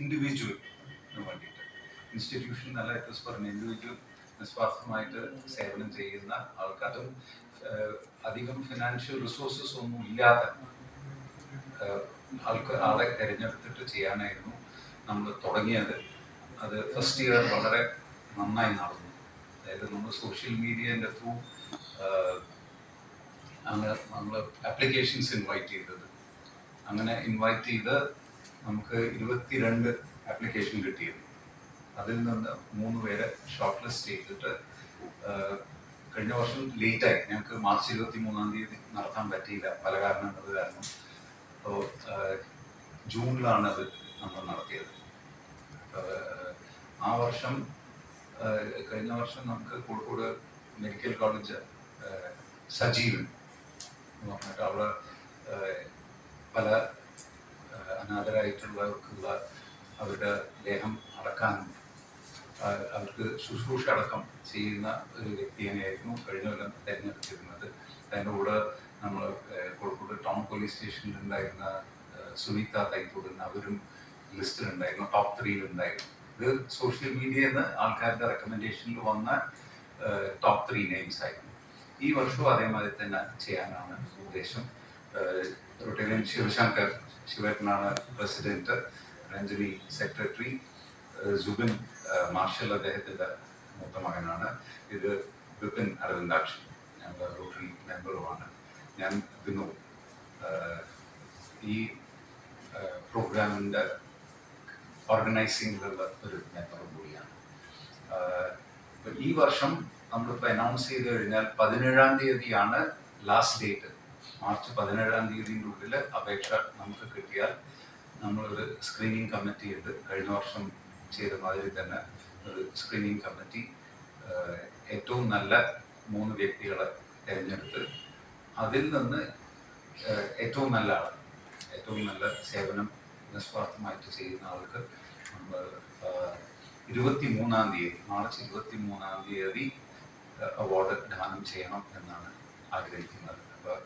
ഇൻഡിവിജ്വലിന് വേണ്ടിയിട്ട്. ഇൻസ്റ്റിറ്റ്യൂഷൻ നല്ല എത്തസ് പറഞ്ഞ ഇൻഡിവിജ്വൽ നിസ്വാർത്ഥമായിട്ട് സേവനം ചെയ്യുന്ന ആൾക്കാരും അധികം ഫിനാൻഷ്യൽ റിസോഴ്സസ് ഒന്നും ഇല്ലാത്ത ആൾക്കാർ ആൾക്ക് ആളെ തിരഞ്ഞെടുത്തിട്ട് ചെയ്യാനായിരുന്നു നമ്മൾ തുടങ്ങിയത്. അത് ഫസ്റ്റ് ഇയർ വളരെ നന്നായി നടന്നു. അതായത് നമ്മൾ സോഷ്യൽ മീഡിയന്റെ ത്രൂ അങ്ങനെ നമ്മൾ ആപ്ലിക്കേഷൻസ് ഇൻവൈറ്റ് ചെയ്തത്. അങ്ങനെ ഇൻവൈറ്റ് ചെയ്ത് നമുക്ക് ഇരുപത്തിരണ്ട് ആപ്ലിക്കേഷൻ കിട്ടിയിരുന്നു. അതിൽ നിന്ന് മൂന്ന് പേരെ ഷോർട്ട് ലിസ്റ്റ് ചെയ്തിട്ട് കഴിഞ്ഞ വർഷം ലേറ്റായി ഞങ്ങൾക്ക് മാർച്ച് ഇരുപത്തി മൂന്നാം തീയതി നടത്താൻ പറ്റിയില്ല. പല കാരണങ്ങൾ കാരണം. അപ്പോൾ ജൂണിലാണ് അത് നമ്മൾ നടത്തിയത്. ആ വർഷം കഴിഞ്ഞ വർഷം നമുക്ക് കോഴിക്കോട് മെഡിക്കൽ കോളേജ് സജീവൻ എന്ന് പറഞ്ഞിട്ട് അവിടെ പല അനാഥരായിട്ടുള്ളവർക്കുള്ള അവരുടെ ദേഹം അടക്കാനും അവർക്ക് ശുശ്രൂഷ അടക്കം ചെയ്യുന്ന ഒരു വ്യക്തിയെയായിരുന്നു കഴിഞ്ഞ കൊല്ലം തിരഞ്ഞെടുത്തിരുന്നത് അതിന്റെ കൂടെ നമ്മൾ കോഴിക്കോട് ടൗൺ പോലീസ് സ്റ്റേഷനിൽ ഉണ്ടായിരുന്ന സുനിത സുനീത എന്ന അവരും ലിസ്റ്റിലുണ്ടായിരുന്നു ടോപ്പ് ത്രീയിൽ ഉണ്ടായിരുന്നു ഇത് സോഷ്യൽ മീഡിയയിൽ നിന്ന് ആൾക്കാരുടെ റെക്കമെൻഡേഷനിൽ വന്ന ടോപ്പ് ത്രീ നെയിംസ് ആയിരുന്നു. ഈ വർഷവും അതേമാതിരി തന്നെ ചെയ്യാനാണ് ഉദ്ദേശം. ശിവശങ്കർ ശിവേട്ടനാണ് പ്രസിഡന്റ് അഞ്ജലി സെക്രട്ടറി ഏഹ്, മാർഷൽ അദ്ദേഹത്തിന്റെ മൂത്ത മകനാണ്. ഇത് വിപിൻ അരവിന്ദാക്ഷി. ഞങ്ങളുടെ റോട്ടറി മെമ്പറുമാണ്. ഞാൻ വിനു ഈ പ്രോഗ്രാമിന്റെ ഓർഗനൈസിങ്ങിലുള്ള ഒരു മെമ്പറും കൂടിയാണ്. ഈ വർഷം നമ്മളിപ്പോൾ അനൗൺസ് ചെയ്ത് കഴിഞ്ഞാൽ പതിനേഴാം തീയതിയാണ് ലാസ്റ്റ് ഡേറ്റ് മാർച്ച് പതിനേഴാം തീയതിന്റെ ഉള്ളിൽ അപേക്ഷ നമുക്ക് കിട്ടിയാൽ നമ്മളൊരു സ്ക്രീനിങ് കമ്മിറ്റി ഉണ്ട്. കഴിഞ്ഞ വർഷം ചെയ്ത മാതിരി തന്നെ ഒരു സ്ക്രീനിങ് കമ്മിറ്റി ഏറ്റവും നല്ല മൂന്ന് വ്യക്തികളെ തിരഞ്ഞെടുത്ത് അതിൽ നിന്ന് ഏറ്റവും നല്ല ആൾ ഏറ്റവും നല്ല സേവനം നിസ്വാർത്ഥമായിട്ട് ചെയ്യുന്ന ആൾക്ക് നമ്മൾ ഇരുപത്തി മൂന്നാം തീയതി മാർച്ച് ഇരുപത്തി മൂന്നാം തീയതി അവാർഡ് ദാനം ചെയ്യണം എന്നാണ് ആഗ്രഹിക്കുന്നത്. അപ്പോൾ